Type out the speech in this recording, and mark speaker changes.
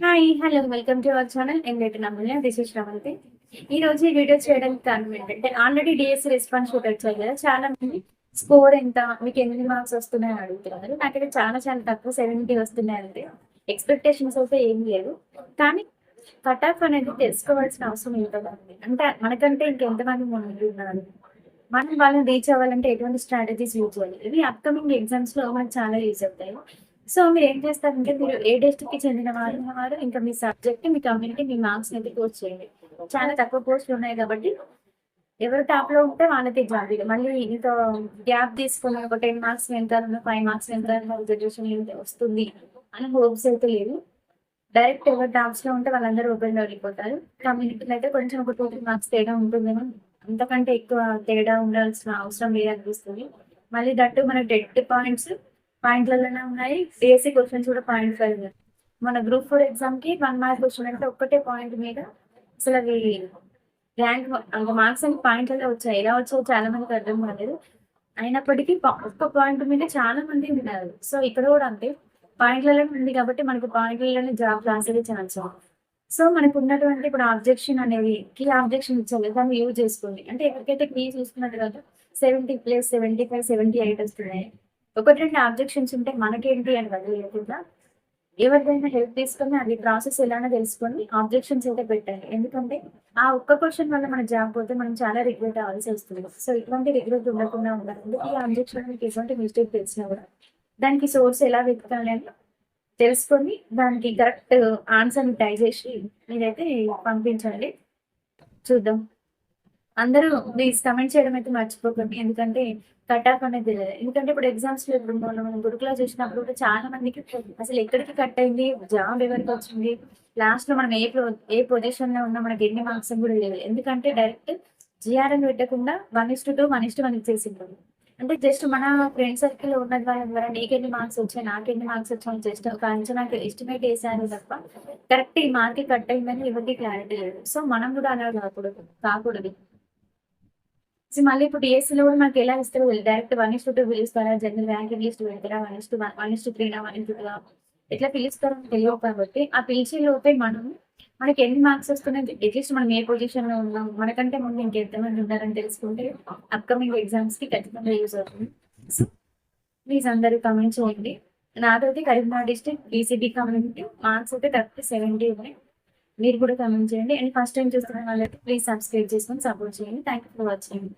Speaker 1: Hi hello welcome to our channel ఎంగేటి నమ్మల్ని this is Sravanthi ఈ రోజు ఈ వీడియో చేయడానికి కారణం ఏంటంటే ఆల్రెడీ డిఎస్సి రెస్పాన్స్ షూట్ వచ్చాయి కదా చాలా మంది స్కోర్ ఎంత మీకు ఎన్ని మార్క్స్ వస్తున్నాయని అడుగుతున్నారు. నాకైతే చాలా చాలా తక్కువ సెవెంటీ వస్తున్నాయి అంటే ఎక్స్పెక్టేషన్స్ అయితే ఏం లేదు కానీ కట్ ఆఫ్ అనేది తెలుసుకోవాల్సిన అవసరం ఏంటంటే అంటే మనకంటే ఇంకెంతమంది ముందు ఉన్నారు? మనం వాళ్ళని రీచ్ అవ్వాలంటే ఎటువంటి స్ట్రాటజీస్ యూజ్ చేయాలి? ఇవి అప్కమింగ్ ఎగ్జామ్స్లో మనకు చాలా యూజ్ అవుతాయి. సో మీరు ఏం చేస్తారంటే మీరు ఏ డిస్ట్రిక్ట్కి చెందిన వారు వారు ఇంకా మీ సబ్జెక్ట్ మీ కమ్యూనిటీ మీ మార్క్స్ అయితే పోస్ట్ చేయండి. చాలా తక్కువ పోస్టులు ఉన్నాయి కాబట్టి ఎవరు టాప్లో ఉంటే వాళ్ళకి జాబ్ మళ్ళీ ఇంత గ్యాప్ తీసుకున్న ఒక టెన్ మార్క్స్ ఎంత ఫైవ్ మార్క్స్ ఎంత రిజర్వేషన్ వస్తుంది అని హోప్స్ అయితే లేదు డైరెక్ట్ ఎవరు టాప్స్లో ఉంటే వాళ్ళందరూ ఓపెన్లో వెళ్ళిపోతారు కమ్యూనిటీలో అయితే కొంచెం ఒక టూ త్రీ మార్క్స్ తేడా ఉంటుందేమో అంతకంటే ఎక్కువ తేడా ఉండాల్సిన అవసరం లేదనిపిస్తుంది. మళ్ళీ దట్టు మన డెడ్ పాయింట్స్ పాయింట్లలోనే ఉన్నాయి. డిఎస్సి క్వశ్చన్స్ కూడా పాయింట్ ఫైవ్ మన గ్రూప్ ఫోర్ ఎగ్జామ్కి వన్ మార్క్ క్వశ్చన్ అంటే ఒక్కటే పాయింట్ మీద అసలు అవి ర్యాంక్ మార్క్స్ అని పాయింట్లలో వచ్చాయి. ఎలా వచ్చాయో చాలా మందికి అర్థం కాలేదు. అయినప్పటికీ ఒక్క పాయింట్ మీద చాలా మంది ఉన్నారు సో ఇక్కడ కూడా అంతే. పాయింట్లలో ఉంది కాబట్టి మనకు పాయింట్లలోనే జాబ్ రాసేది ఛాన్స్ సో మనకు ఉన్నటువంటి ఇప్పుడు ఆబ్జెక్షన్ అనేది కీ ఆబ్జెక్షన్ ఇచ్చాలి దాన్ని యూజ్ చేసుకోండి. అంటే ఎవరికైతే కీ చూసుకున్నట్టు కదా seventy plus seventy five seventy eight వస్తున్నాయి. ఒకటి రెండు ఆబ్జెక్షన్స్ ఉంటే మనకేంటి అని వదిలేకుండా ఎవరిదైనా హెల్ప్ తీసుకొని అది ప్రాసెస్ ఎలానో తెలుసుకొని ఆబ్జెక్షన్స్ అయితే పెట్టండి ఎందుకంటే ఆ ఒక్క క్వశ్చన్ వల్ల మన జాబ్ పోతే మనం చాలా రిగ్రెట్ అవ్వాల్సి వస్తుంది. సో ఇటువంటి రిగ్రెట్ ఉండకుండా ఉండాలి ఈ ఆబ్జెక్షన్ మీకు ఎటువంటి మిస్టేక్ తెలిసినా కూడా దానికి సోర్స్ ఎలా వెతకాలి అని తెలుసుకొని దానికి కరెక్ట్ ఆన్సర్ని ట్రై చేసి మీరైతే పంపించండి. చూద్దాం. అందరూ ప్లీజ్ కమెంట్ చేయడం అయితే మర్చిపోకండి. ఎందుకంటే కట్ ఆఫ్ అనేది తెలియదు ఎందుకంటే ఇప్పుడు ఎగ్జామ్స్లో ఇప్పుడు మనం గురుకులా చూసినప్పుడు కూడా చాలా మందికి అసలు ఎక్కడికి కట్ అయింది? జాబ్ ఎవరికి వచ్చింది? లాస్ట్లో మనం ఏ ఏ పొజిషన్లో ఉన్నా? మనకి ఎన్ని మార్క్స్ కూడా లేదు ఎందుకంటే డైరెక్ట్ జిఆర్ఎన్ పెట్టకుండా one is to two one is to one ఇచ్చేసింటారు అంటే జస్ట్ మన ఫ్రెండ్ సర్కిల్ ఉన్న ఉన్నది వాళ్ళ ద్వారా నీకెన్ని మార్క్స్ వచ్చాయి? నాకెన్ని మార్క్స్ వచ్చాయి? జస్ట్ ఒక అంచనాకి ఎస్టిమేట్ వేసాను తప్ప కరెక్ట్ ఈ మార్క్ కట్ అయిందని ఎవరికి క్లారిటీ లేదు. సో మనం కూడా అలా కాకూడదు కాకూడదు. సో మళ్ళీ ఇప్పుడు DSC లో కూడా మనకి ఎలా ఇస్తారో డైరెక్ట్ వన్ ఇస్ టూ పిలుస్తారా జనరల్ ర్యాంకింగ్ లిస్ట్ పెడతారా one is two one is two త్రీనా one is two ఎట్లా పిలుస్తారో తెలియదు కాబట్టి ఆ పిలిచే లోపే మనం మనకి ఎన్ని మార్క్స్ వస్తున్నాయి అట్లీస్ట్ మనం ఏ పొజిషన్లో ఉన్నాం మనకంటే ముందు ఇంకెంతమంది ఉన్నారని తెలుసుకుంటే అప్కమింగ్ ఎగ్జామ్స్కి ఖచ్చితంగా యూజ్ అవుతుంది. సో ప్లీజ్ అందరూ కమెంట్ చేయండి. నాదైతే Karimnagar district BCB community marks అయితే కరెక్ట్ సెవెంటీ ఉన్నాయి. మీరు కూడా కమెంట్ చేయండి. అండ్ ఫస్ట్ టైం చూస్తున్న వాళ్ళైతే ప్లీజ్ సబ్స్క్రైబ్ చేసుకొని సపోర్ట్ చేయండి. Thank you for watching